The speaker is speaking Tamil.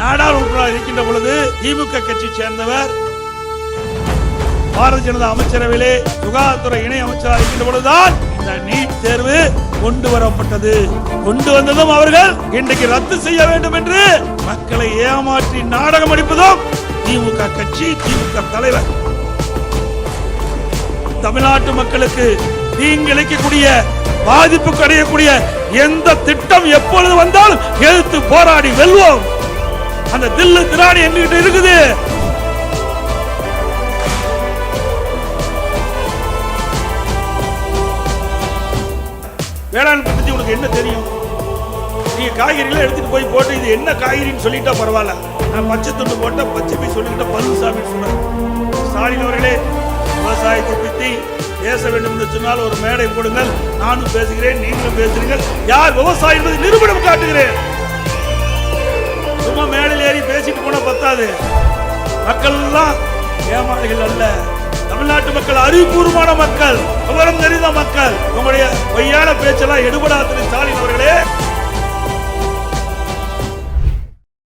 அமைச்சராக இருக்கின்ற பொழுது திமுக கட்சி சேர்ந்தவர் பாரதிய ஜனதா அமைச்சரவையிலே சுகாதாரத்துறை இணை அமைச்சராக இருக்கின்ற பொழுதுதான் இந்த நீட் தேர்வு கொண்டு வரப்பட்டது. கொண்டு வந்ததும் அவர்கள் இன்றைக்கு ரத்து செய்ய வேண்டும் என்று மக்களை ஏமாற்றி நாடகம் அடிப்பதும் திமுக கட்சி திமுக தலைவர். தமிழ்நாட்டு மக்களுக்கு தீங்கிழைக்கக்கூடிய பாதிப்புக்கு அடையக்கூடிய எந்த திட்டம் எப்பொழுது வந்தாலும் எதிர்த்து போராடி வெல்வோம். அந்த தில்லு திராணி என்கிட்ட இருக்குது. வேளாண் பத்தி உனக்கு என்ன தெரியும்? நீங்க காய்கறிகளை எடுத்துட்டு போய் போட்டு இது என்ன காய்கறின்னு சொல்லிட்டா பரவாயில்ல. நான் பச்சை துண்டு போட்டா பச்சை போய் சொல்லிக்கிட்ட பழனிசாமி சொல்றேன். ஸ்டாலின் அவர்களே விவசாயத்தை பற்றி பேச வேண்டும் என்று சொன்னால் ஒரு மேடை போடுங்கள். நானும் பேசுகிறேன் நீங்களும் பேசுகிறீர்கள். யார் விவசாயி என்பதை நிறுவனம் காட்டுகிறேன். ஏறி பத்தாது. மக்கள் எல்லாம் ஏமாளிகள் அல்ல. தமிழ்நாட்டு மக்கள் அறிவுபூர்வமான மக்கள் விவரம் தெரிந்த மக்கள். உங்களுடைய பொய்யான பேச்செல்லாம் எடுபடாத ஸ்டாலின் அவர்களே.